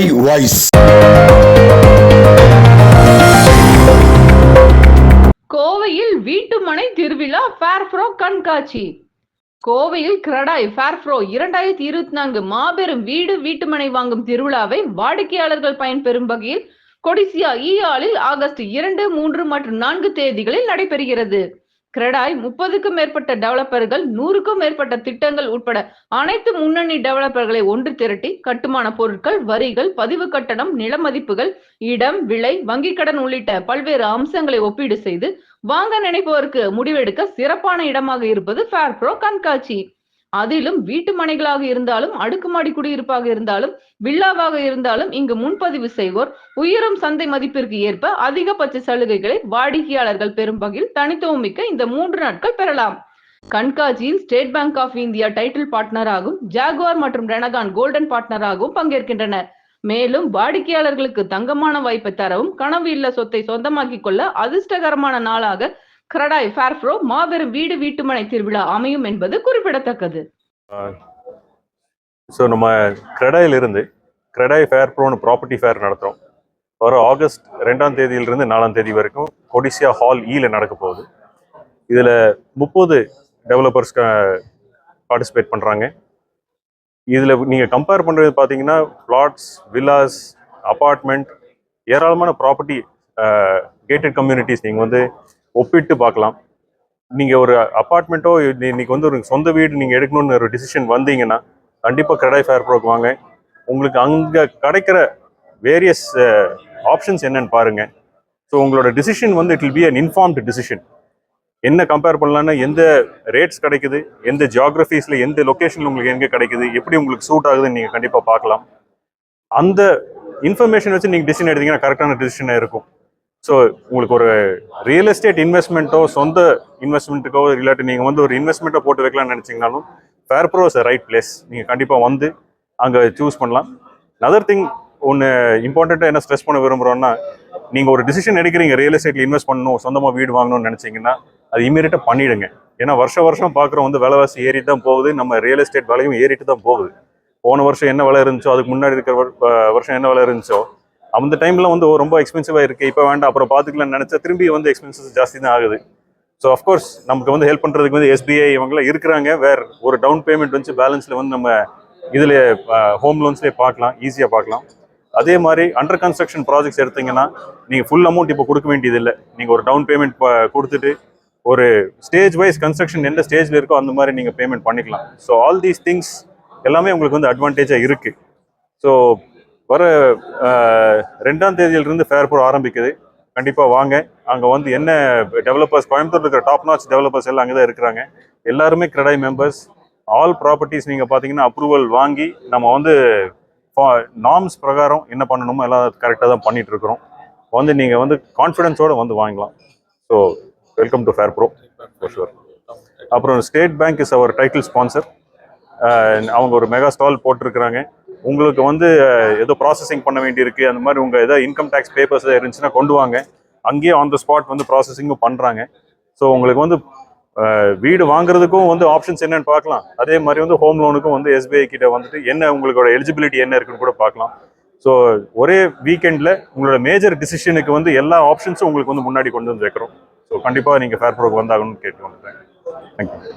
my voice. கோவையில் வீட்டுமனை திருவிழா ஃபேர்ஃப்ரோ கண்காட்சி கோவையில் கிரடாய் ஃபேர்ஃப்ரோ இரண்டாயிரத்தி இருபத்தி நான்கு மாபெரும் வீடு வீட்டுமனை வாங்கும் திருவிழாவை வாடிக்கையாளர்கள் பயன்பெறும் வகையில் கொடிசியா ஈயாலில் ஆகஸ்ட் இரண்டு மூன்று மற்றும் நான்கு தேதிகளில் நடைபெறுகிறது கிரடாய் முப்பதுக்கும் மேற்பட்ட டெவலப்பர்கள் நூறுக்கும் மேற்பட்ட திட்டங்கள் உட்பட அனைத்து முன்னணி டெவலப்பர்களை ஒன்று திரட்டி கட்டுமான பொருட்கள் வரிகள் பதிவு கட்டணம் நில மதிப்புகள் இடம் விலை வங்கிக் கடன் உள்ளிட்ட பல்வேறு அம்சங்களை ஒப்பீடு செய்து வாங்க நினைப்பவருக்கு முடிவெடுக்க சிறப்பான இடமாக இருப்பது ஃபேர்ப்ரோ கண்காட்சி. அதிலும் வீட்டு மனைகளாக இருந்தாலும் அடுக்குமாடி குடியிருப்பாக இருந்தாலும் வில்லாவாக இருந்தாலும் இங்கு முன்பதிவு செய்வோர். உயரும் சந்தை மதிப்பிற்கு ஏற்ப அதிகபட்ச சலுகைகளை வாடிக்கையாளர்கள் பெறும் வகையில் தனித்துவமிக்க இந்த மூன்று நாட்கள் பெறலாம். கண்காட்சியில் State Bank of India title பார்ட்னராகவும் Jaguar மற்றும் ரெனகான் கோல்டன் பார்ட்னராகவும் பங்கேற்கின்றனர். மேலும் வாடிக்கையாளர்களுக்கு தங்கமான வாய்ப்பை தரவும் கனவு இல்ல சொத்தை சொந்தமாக்கிக் கொள்ள அதிர்ஷ்டகரமான நாளாக கிரடாய் ஃபேர்ஃப்ரோ மாபெரும் வீடு வீட்டுமனை திருவிழா அமையும் என்பது குறிப்பிடத்தக்கது. ஸோ நம்ம கிரடாயிலிருந்து கிரடாய் ஃபேர் ப்ரோன்னு ப்ராப்பர்ட்டி ஃபேர் நடத்துகிறோம் வர ஆகஸ்ட் ரெண்டாம் தேதியிலிருந்து நாலாம் தேதி வரைக்கும் கொடிசியா ஹால் ஈல e நடக்க போகுது. இதில் முப்பது டெவலப்பர்ஸ் பார்ட்டிசிபேட் பண்ணுறாங்க இதில் நீங்கள் கம்பேர் பண்ணுறது பார்த்தீங்கன்னா பிளாட்ஸ் வில்லாஸ் அப்பார்ட்மெண்ட் ஏராளமான ப்ராப்பர்ட்டி கேட்டட் கம்யூனிட்டிஸ் நீங்கள் வந்து ஒப்பிட்டு பார்க்கலாம். நீங்கள் ஒரு அப்பார்ட்மெண்ட்டோ இன்னைக்கு வந்து ஒரு சொந்த வீடு நீங்கள் எடுக்கணும்னு ஒரு டிசிஷன் வந்தீங்கன்னா கண்டிப்பாக கிரெடை ஃபேர் ப்ரோக்கு வாங்க. உங்களுக்கு அங்கே கிடைக்கிற வேரியஸ் ஆப்ஷன்ஸ் என்னன்னு பாருங்கள் ஸோ உங்களோட டிசிஷன் வந்து it will be an informed decision என்ன கம்பேர் பண்ணலான்னா எந்த ரேட்ஸ் கிடைக்குது எந்த ஜியாகிரஃபீஸில் எந்த லொக்கேஷனில் உங்களுக்கு எங்கே கிடைக்குது எப்படி உங்களுக்கு சூட் ஆகுதுன்னு நீங்கள் கண்டிப்பாக பார்க்கலாம். அந்த இன்ஃபர்மேஷன் வச்சு நீங்கள் டிசிஷன் எடுத்தீங்கன்னா கரெக்டான டிசிஷனாக இருக்கும். ஸோ உங்களுக்கு ஒரு ரியல் எஸ்டேட் இன்வெஸ்ட்மெண்ட்டோ சொந்த இன்வெஸ்ட்மெண்ட்டுக்கோ இல்லாட்டி நீங்கள் வந்து ஒரு இன்வெஸ்ட்மெண்ட்டை போட்டு வைக்கலாம்னு நினச்சிங்கனாலும் fair pro is right place நீங்கள் கண்டிப்பாக வந்து அங்கே சூஸ் பண்ணலாம். அதர் திங் ஒன்று இம்பார்ட்டண்ட்டாக என்ன ஸ்ட்ரெஸ் பண்ண விரும்புகிறோன்னா நீங்கள் ஒரு டிசிஷன் எடுக்கிறீங்க ரியல் எஸ்டேட்டில் இன்வெஸ்ட் பண்ணணும் சொந்தமாக வீடு வாங்கணும்னு நினச்சிங்கன்னா அது இமீடியட்டாக பண்ணிவிடுங்க ஏன்னா வருஷ வருஷம் பார்க்குறோம் வந்து விலைவாசி ஏறிட்டு தான் போகுது நம்ம ரியல் எஸ்டேட் விலையும் ஏறிட்டு தான் போகுது. போன வருஷம் என்ன விலை இருந்துச்சோ அதுக்கு முன்னாடி இருக்கிற வருஷம் என்ன விலை இருந்துச்சோ அந்த டைமில் வந்து ரொம்ப எக்ஸ்பென்சிவாக இருக்குது இப்போ வேண்டாம் அப்புறம் பார்த்துக்கலாம்னு நினச்சா திரும்பி வந்து எக்ஸ்பென்சஸ் ஜாஸ்தி தான் ஆகுது. ஸோ அஃப்கோர்ஸ் நமக்கு வந்து ஹெல்ப் பண்ணுறதுக்கு வந்து எஸ்பிஐ இவங்களாம் இருக்கிறாங்க. வேறு ஒரு டவுன் பேமெண்ட் வந்து பேலன்ஸில் வந்து நம்ம இதில் ஹோம் லோன்ஸ்லேயே பார்க்கலாம் ஈஸியாக பார்க்கலாம் அதே மாதிரி அண்டர் கன்ஸ்ட்ரக்ஷன் ப்ராஜெக்ட்ஸ் எடுத்தீங்கன்னா நீங்கள் ஃபுல் அமௌண்ட் இப்போ கொடுக்க வேண்டியதில்லை. நீங்கள் ஒரு டவுன் பேமெண்ட் கொடுத்துட்டு ஒரு ஸ்டேஜ் வைஸ் கன்ஸ்ட்ரக்ஷன் எந்த ஸ்டேஜில் இருக்கோ அந்த மாதிரி நீங்கள் பேமெண்ட் பண்ணிக்கலாம். ஸோ ஆல் தீஸ் திங்ஸ் எல்லாமே உங்களுக்கு வந்து அட்வான்டேஜாக இருக்குது ஸோ வர ரெண்டாம் தேதியிலிருந்து ஃபேர் ப்ரோ ஆரம்பிக்குது. கண்டிப்பாக வாங்க. அங்கே வந்து என்ன டெவலப்பர்ஸ் கோயம்புத்தூர் இருக்கிற டாப் நாச் டெவலப்பர்ஸ் எல்லாம் அங்கே தான் இருக்கிறாங்க. எல்லாருமே கிரெடாய் மெம்பர்ஸ் ஆல் ப்ராப்பர்ட்டிஸ் நீங்கள் பார்த்தீங்கன்னா அப்ரூவல் வாங்கி நம்ம வந்து நார்ம்ஸ் பிரகாரம் என்ன பண்ணணுமோ எல்லாம் கரெக்டாக தான் பண்ணிட்டு இருக்கிறோம். வந்து நீங்கள் வந்து கான்ஃபிடென்ஸோடு வந்து வாங்கலாம். So welcome to fair pro for sure அப்புறம் State Bank is our title sponsor அவங்க ஒரு மெகா ஸ்டால் போட்டிருக்கிறாங்க. உங்களுக்கு வந்து ஏதோ ப்ராசஸிங் பண்ண வேண்டியிருக்கு அந்த மாதிரி உங்கள் ஏதோ இன்கம் டேக்ஸ் பேப்பர்ஸ் இருந்துச்சுன்னா கொண்டு வாங்க. அங்கேயே ஆன் த ஸ்பாட் வந்து ப்ராசஸிங்கும் பண்ணுறாங்க ஸோ உங்களுக்கு வந்து வீடு வாங்குறதுக்கும் வந்து ஆப்ஷன்ஸ் என்னன்னு பார்க்கலாம். அதே மாதிரி வந்து ஹோம் லோனுக்கும் வந்து எஸ்பிஐ கிட்ட வந்துட்டு என்ன உங்களோட எலிஜிபிலிட்டி என்ன இருக்குன்னு கூட பார்க்கலாம். ஸோ ஒரே வீக்கெண்டில் உங்களோட மேஜர் டிசிஷனுக்கு வந்து எல்லா ஆப்ஷன்ஸும் உங்களுக்கு வந்து முன்னாடி கொண்டு வந்து வைக்கிறோம். ஸோ கண்டிப்பாக நீங்கள் ஃபேர் ப்ரோக்கு வந்தாகணும்னு கேட்டு வந்துட்டேன் தேங்க்யூ